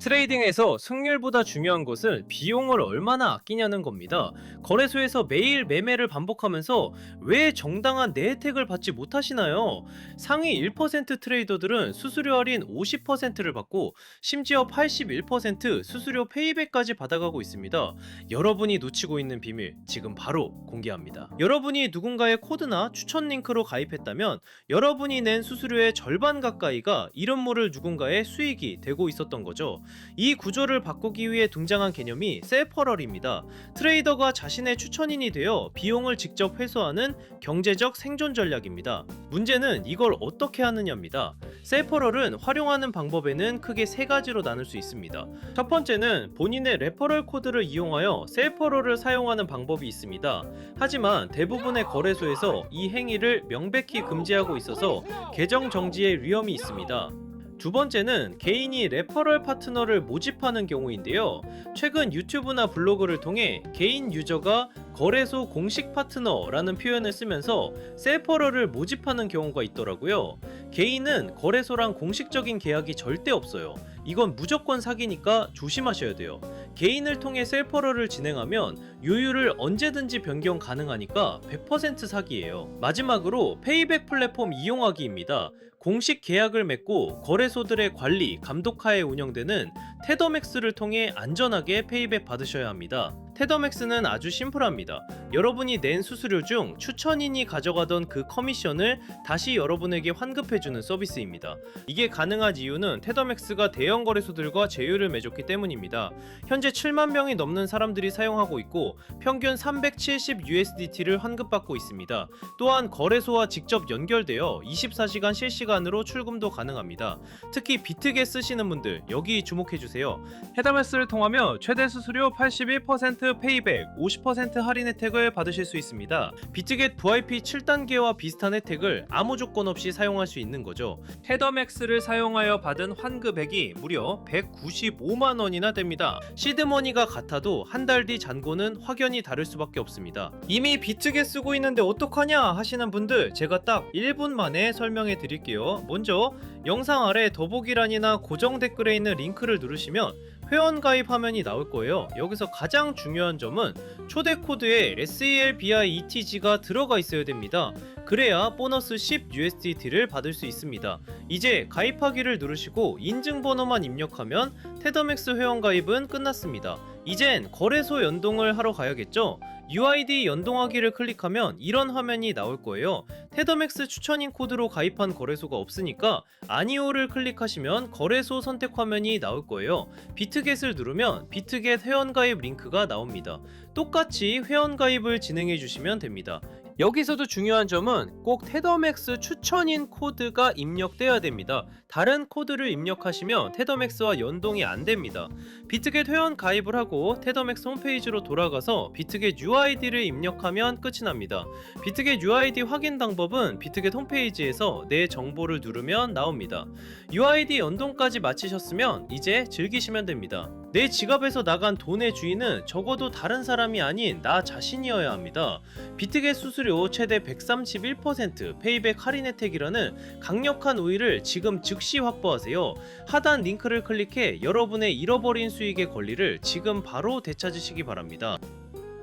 트레이딩에서 승률보다 중요한 것은 비용을 얼마나 아끼냐는 겁니다. 거래소에서 매일 매매를 반복하면서 왜 정당한 내 혜택을 받지 못하시나요? 상위 1% 트레이더들은 수수료 할인 50%를 받고 심지어 81% 수수료 페이백까지 받아가고 있습니다. 여러분이 놓치고 있는 비밀 지금 바로 공개합니다. 여러분이 누군가의 코드나 추천 링크로 가입했다면 여러분이 낸 수수료의 절반 가까이가 이런 모를 누군가의 수익이 되고 있었던 거죠. 이 구조를 바꾸기 위해 등장한 개념이 셀퍼럴입니다. 트레이더가 자신의 추천인이 되어 비용을 직접 회수하는 경제적 생존 전략입니다. 문제는 이걸 어떻게 하느냐입니다. 셀퍼럴은 활용하는 방법에는 크게 세 가지로 나눌 수 있습니다. 첫 번째는 본인의 레퍼럴 코드를 이용하여 셀퍼럴을 사용하는 방법이 있습니다. 하지만 대부분의 거래소에서 이 행위를 명백히 금지하고 있어서 계정 정지의 위험이 있습니다. 두 번째는 개인이 레퍼럴 파트너를 모집하는 경우인데요. 최근 유튜브나 블로그를 통해 개인 유저가 거래소 공식 파트너라는 표현을 쓰면서 셀퍼럴을 모집하는 경우가 있더라고요. 개인은 거래소랑 공식적인 계약이 절대 없어요. 이건 무조건 사기니까 조심하셔야 돼요. 개인을 통해 셀퍼럴을 진행하면 요율을 언제든지 변경 가능하니까 100% 사기예요. 마지막으로 페이백 플랫폼 이용하기입니다. 공식 계약을 맺고 거래소들의 관리, 감독하에 운영되는 테더맥스를 통해 안전하게 페이백 받으셔야 합니다. 테더맥스는 아주 심플합니다. 여러분이 낸 수수료 중 추천인이 가져가던 그 커미션을 다시 여러분에게 환급해주는 서비스입니다. 이게 가능한 이유는 테더맥스가 대형 거래소들과 제휴를 맺었기 때문입니다. 현재 7만 명이 넘는 사람들이 사용하고 있고 평균 370 USDT를 환급받고 있습니다. 또한 거래소와 직접 연결되어 24시간 실시간 으로 출금도 가능합니다. 특히 비트게 쓰시는 분들 여기 주목해 주세요. 헤더맥스를 통하며 최대 수수료 81% 페이백, 50% 할인 혜택을 받으실 수 있습니다. 비트겟 VIP 7단계와 비슷한 혜택을 아무 조건 없이 사용할 수 있는 거죠. 헤더맥스를 사용하여 받은 환급액이 무려 195만 원이나 됩니다. 시드머니가 같아도 한 달 뒤 잔고는 확연히 다를 수밖에 없습니다. 이미 비트겟 쓰고 있는데 어떡하냐 하시는 분들 제가 딱 1분 만에 설명해 드릴게요. 먼저 영상 아래 더보기란이나 고정 댓글에 있는 링크를 누르시면 회원 가입 화면이 나올 거예요. 여기서 가장 중요한 점은 초대 코드에 SELBIETG가 들어가 있어야 됩니다. 그래야 보너스 10 USDT를 받을 수 있습니다. 이제 가입하기를 누르시고 인증번호만 입력하면 테더맥스 회원 가입은 끝났습니다. 이젠 거래소 연동을 하러 가야겠죠? UID 연동하기를 클릭하면 이런 화면이 나올 거예요. 테더맥스 추천인 코드로 가입한 거래소가 없으니까 아니오를 클릭하시면 거래소 선택 화면이 나올 거예요. 비트겟을 누르면 비트겟 회원가입 링크가 나옵니다. 똑같이 회원가입을 진행해 주시면 됩니다. 여기서도 중요한 점은 꼭 테더맥스 추천인 코드가 입력돼야 됩니다. 다른 코드를 입력하시면 테더맥스와 연동이 안 됩니다. 비트겟 회원 가입을 하고 테더맥스 홈페이지로 돌아가서 비트겟 UID를 입력하면 끝이 납니다. 비트겟 UID 확인 방법은 비트겟 홈페이지에서 내 정보를 누르면 나옵니다. UID 연동까지 마치셨으면 이제 즐기시면 됩니다. 내 지갑에서 나간 돈의 주인은 적어도 다른 사람이 아닌 나 자신이어야 합니다. 비트겟 수수료 최대 131% 페이백 할인 혜택이라는 강력한 우위를 지금 즉시 확보하세요. 하단 링크를 클릭해 여러분의 잃어버린 수익의 권리를 지금 바로 되찾으시기 바랍니다.